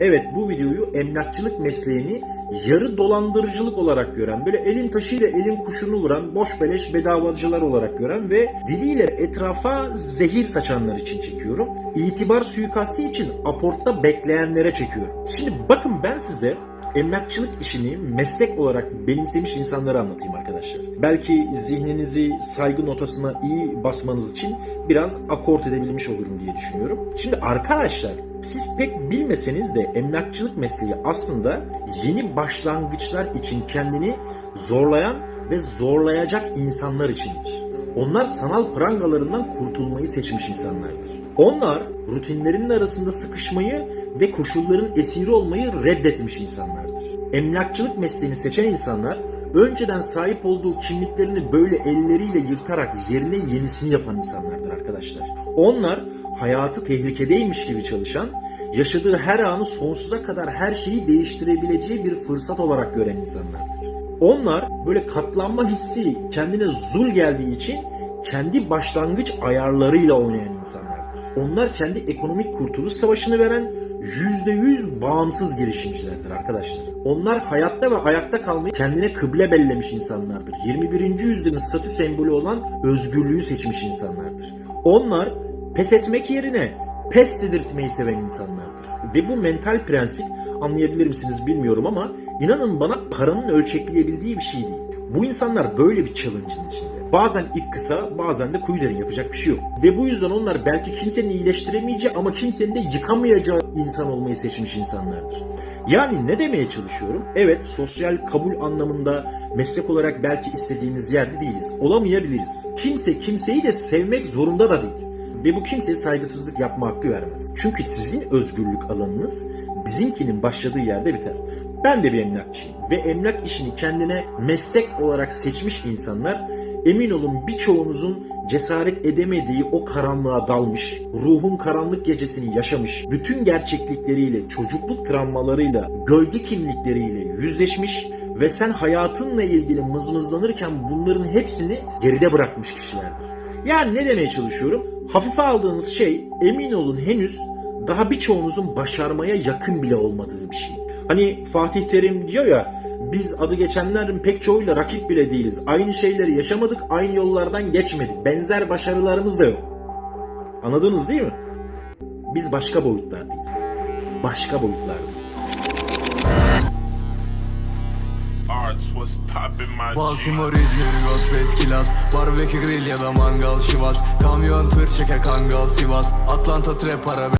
Evet bu videoyu emlakçılık mesleğini yarı dolandırıcılık olarak gören, böyle elin taşıyla elin kuşunu vuran, boş beleş bedavacılar olarak gören ve diliyle etrafa zehir saçanlar için çekiyorum. İtibar suikasti için aportta bekleyenlere çekiyorum. Şimdi bakın ben size emlakçılık işini meslek olarak benimsemiş insanları anlatayım arkadaşlar. Belki zihninizi saygı notasına iyi basmanız için biraz akort edebilmiş olurum diye düşünüyorum. Şimdi arkadaşlar siz pek bilmeseniz de emlakçılık mesleği aslında yeni başlangıçlar için kendini zorlayan ve zorlayacak insanlar içindir. Onlar sanal prangalarından kurtulmayı seçmiş insanlardır. Onlar rutinlerinin arasında sıkışmayı ve koşulların esiri olmayı reddetmiş insanlardır. Emlakçılık mesleğini seçen insanlar önceden sahip olduğu kimliklerini böyle elleriyle yırtarak yerine yenisini yapan insanlardır arkadaşlar. Onlar hayatı tehlikedeymiş gibi çalışan, yaşadığı her anı sonsuza kadar her şeyi değiştirebileceği bir fırsat olarak gören insanlardır. Onlar böyle katlanma hissi kendine zul geldiği için kendi başlangıç ayarlarıyla oynayan insanlardır. Onlar kendi ekonomik kurtuluş savaşını veren %100 bağımsız girişimcilerdir arkadaşlar. Onlar hayatta ve ayakta kalmayı kendine kıble bellemiş insanlardır. 21. yüzyılın statü sembolü olan özgürlüğü seçmiş insanlardır. Onlar pes etmek yerine pes dedirtmeyi seven insanlardır. Ve bu mental prensip anlayabilir misiniz bilmiyorum ama inanın bana paranın ölçekleyebildiği bir şey değil. Bu insanlar böyle bir challenge'ın içinde. Bazen ip kısa, bazen de kuyu derin yapacak bir şey yok. Ve bu yüzden onlar belki kimsenin iyileştiremeyeceği ama kimsenin de yıkamayacağı insan olmayı seçmiş insanlardır. Yani ne demeye çalışıyorum? Evet sosyal kabul anlamında meslek olarak belki istediğimiz yerde değiliz. Olamayabiliriz. Kimse kimseyi de sevmek zorunda da değil. Ve bu kimseye saygısızlık yapma hakkı vermez. Çünkü sizin özgürlük alanınız bizimkinin başladığı yerde biter. Ben de bir emlakçıyım ve emlak işini kendine meslek olarak seçmiş insanlar emin olun birçoğunuzun cesaret edemediği o karanlığa dalmış, ruhun karanlık gecesini yaşamış, bütün gerçeklikleriyle, çocukluk travmalarıyla, gölge kimlikleriyle yüzleşmiş ve sen hayatınla ilgili mızmızlanırken bunların hepsini geride bırakmış kişilerdir. Yani ne demeye çalışıyorum? Hafife aldığınız şey emin olun henüz daha birçoğunuzun başarmaya yakın bile olmadığı bir şey. Hani Fatih Terim diyor ya biz adı geçenlerin pek çoğuyla rakip bile değiliz. Aynı şeyleri yaşamadık, aynı yollardan geçmedik. Benzer başarılarımız da yok. Anladınız değil mi? Biz başka boyutlardayız. Başka boyutlardayız. Baltimore, İzmir, Ghostface, Kilas Barbekü grill ya da mangal şivas. Kamyon, tır, çeke, kangal, Sivas. Atlanta, trap, para